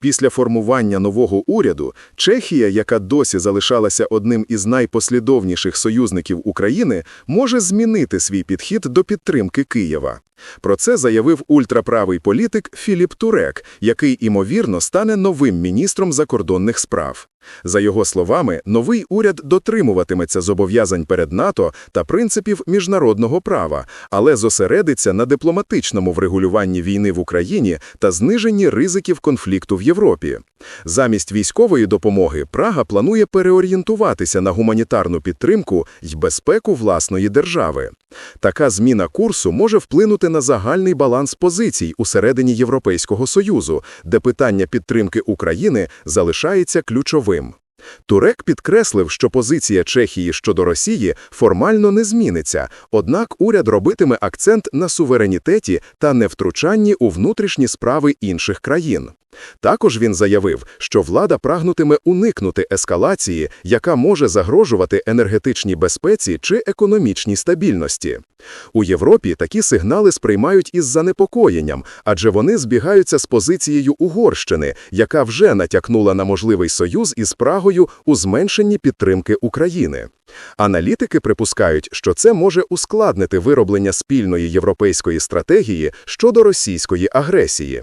Після формування нового уряду Чехія, яка досі залишалася одним із найпослідовніших союзників України, може змінити свій підхід до підтримки Києва. Про це заявив ультраправий політик Філіп Турек, який, імовірно, стане новим міністром закордонних справ. За його словами, новий уряд дотримуватиметься зобов'язань перед НАТО та принципів міжнародного права, але зосередиться на дипломатичному врегулюванні війни в Україні та зниженні ризиків конфлікту в Європі. Замість військової допомоги Прага планує переорієнтуватися на гуманітарну підтримку й безпеку власної держави. Така зміна курсу може вплинути на загальний баланс позицій усередині Європейського Союзу, де питання підтримки України залишається ключовим. Турек підкреслив, що позиція Чехії щодо Росії формально не зміниться, однак уряд робитиме акцент на суверенітеті та невтручанні у внутрішні справи інших країн. Також він заявив, що влада прагнутиме уникнути ескалації, яка може загрожувати енергетичній безпеці чи економічній стабільності. У Європі такі сигнали сприймають із занепокоєнням, адже вони збігаються з позицією Угорщини, яка вже натякнула на можливий союз із Прагою у зменшенні підтримки України. Аналітики припускають, що це може ускладнити вироблення спільної європейської стратегії щодо російської агресії.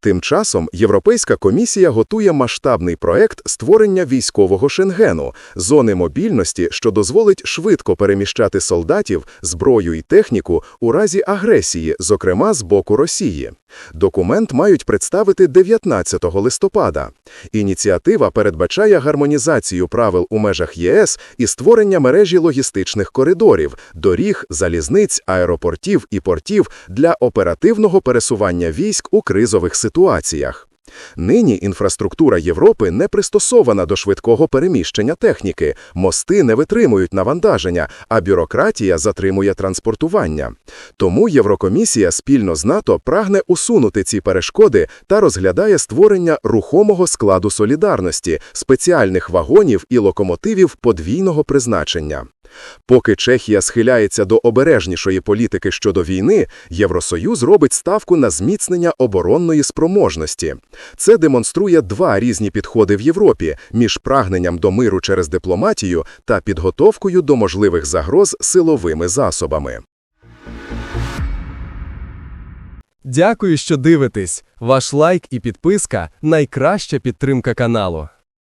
Тим часом Європейська комісія готує масштабний проект створення військового Шенгену, зони мобільності, що дозволить швидко переміщати солдатів, зброю і техніку у разі агресії, зокрема з боку Росії. Документ мають представити 19 листопада. Ініціатива передбачає гармонізацію правил у межах ЄС і створення мережі логістичних коридорів, доріг, залізниць, аеропортів і портів для оперативного пересування військ у кризових ситуаціях. Нині інфраструктура Європи не пристосована до швидкого переміщення техніки, мости не витримують навантаження, а бюрократія затримує транспортування. Тому Єврокомісія спільно з НАТО прагне усунути ці перешкоди та розглядає створення рухомого складу солідарності, спеціальних вагонів і локомотивів подвійного призначення. Поки Чехія схиляється до обережнішої політики щодо війни, Євросоюз робить ставку на зміцнення оборонної спроможності. Це демонструє два різні підходи в Європі між прагненням до миру через дипломатію та підготовкою до можливих загроз силовими засобами. Дякую, що дивитесь. Ваш лайк і підписка найкраща підтримка каналу.